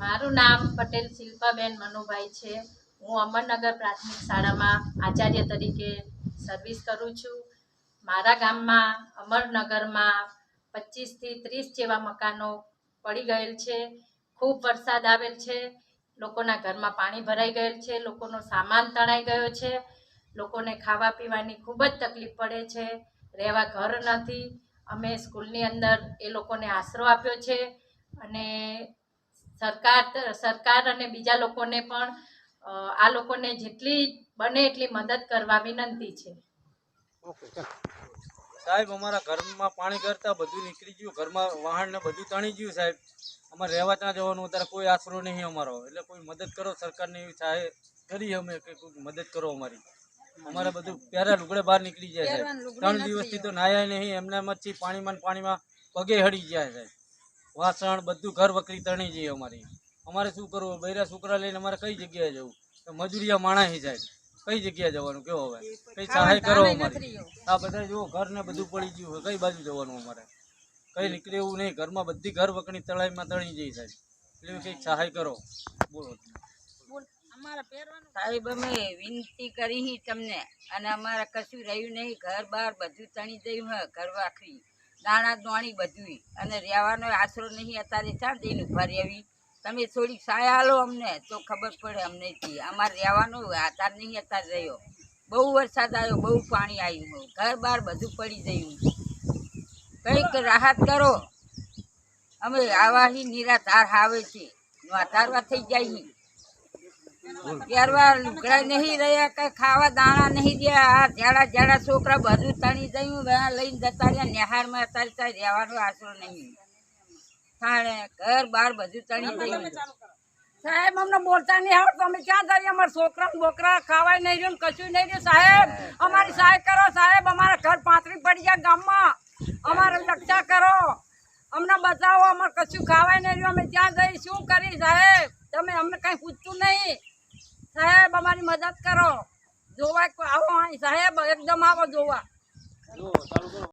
મારું નામ પટેલ શિલ્પાબેન મનુભાઈ છે. હું અમરનગર પ્રાથમિક શાળામાં આચાર્ય તરીકે સર્વિસ કરું છું. મારા ગામમાં અમરનગરમાં પચીસથી ત્રીસ જેવા મકાનો પડી ગયેલ છે. ખૂબ વરસાદ આવેલ છે. લોકોના ઘરમાં પાણી ભરાઈ ગયેલ છે. લોકોનો સામાન તણાઈ ગયો છે. લોકોને ખાવા પીવાની ખૂબ જ તકલીફ પડે છે. રહેવા ઘર નથી. અમે સ્કૂલની અંદર એ લોકોને આશરો આપ્યો છે. અને સરકાર સરકાર અને બીજા લોકોને પણ આ લોકોને જેટલી બને એટલી મદદ કરવા વિનંતી છે. સાહેબ અમારા ઘરમાં પાણી કરતા બધું નીકળી ગયું. ઘરમાં વાહન ને બધું તણી ગયું સાહેબ. અમારે રહેવા ત્યાં જવાનું અત્યારે કોઈ આશરો નહીં અમારો. એટલે કોઈ મદદ કરો સરકારને એવી થાય કરી અમે કે કોઈ મદદ કરો અમારી. અમારે બધું પ્યારા લુગડે બહાર નીકળી જાય સાહેબ. ત્રણ દિવસથી તો નાયા નહીં. એમને એમ જ પાણીમાં પાણીમાં પગે હળી જાય સાહેબ. વાસણ બધું ઘર વકરી તણી જઈએ અમારી. અમારે શું કરવું? બૈરા છોકરા લઈને અમારે કઈ જગ્યાએ જવું? તો મજૂરિયા માણસી જાય. કઈ જગ્યાએ જવાનું? કેવો હવે? કઈ સહાય કરો અમારી? આ બધા જો ઘર ને બધું પડી ગયું હોય કઈ બાજુ જવાનું અમારે? કઈ નીકળે એવું નહીં. ઘરમાં બધી ઘર વકણી તળાઈમાં તણી જઈ સાહેબ એટલે કંઈક સહાય કરો. બોલો સાહેબ અમે વિનંતી કરી હી તમને. અને અમારે કશું રહ્યું નહીં. ઘર બાર બધું તણી જયું હે ઘર વાખરી. દાણા, દોણી બધું અને રહેવાનો આશરો નહીં, અત્યારે ચાર દઈને ઊભા રહેવી. તમે થોડીક સાયા હાલો અમને, તો ખબર પડે અમને થી અમારે રહેવાનો આધાર નહીં અત્યારે રહ્યો. બહુ વરસાદ આવ્યો, બહુ પાણી આવ્યું ઘર બહાર બધું પડી ગયું. કંઈક રાહત કરો. અમે આવા નિરાધાર આવે છે. આધારવા થઈ જાય પહેરવા લુગડા નહીં રહ્યા કઈ ખાવા દાણા નહીં રહ્યા. આ જાડા જાડા છોકરા બધું તણી જયું લઈને જતા રહ્યા નિહારમાં અત્યારે ત્યાં રહેવાનો આશરો નહીં. થાણે ઘર બાર બધું તણી જયું સાહેબ અમને બોલતા નહીં આવડતો. અમે ક્યાં જઈએ? અમારા છોકરા બોકરા ખાવાય નહીં રહ્યું કશું નહીં રહ્યું. સાહેબ અમારી સહાય કરો સાહેબ. અમારા ઘર પાથરી પડી ગયા ગામમાં. અમારે રક્ષા કરો. અમને બતાવો અમારે કશું ખાવાય નહીં રહ્યું. અમે ક્યાં જઈએ શું કરી સાહેબ? તમે અમને કઈ પૂછતું નહીં. અમારી મદદ કરો. જોવા આવો સાહેબ એકદમ આવો જોવા.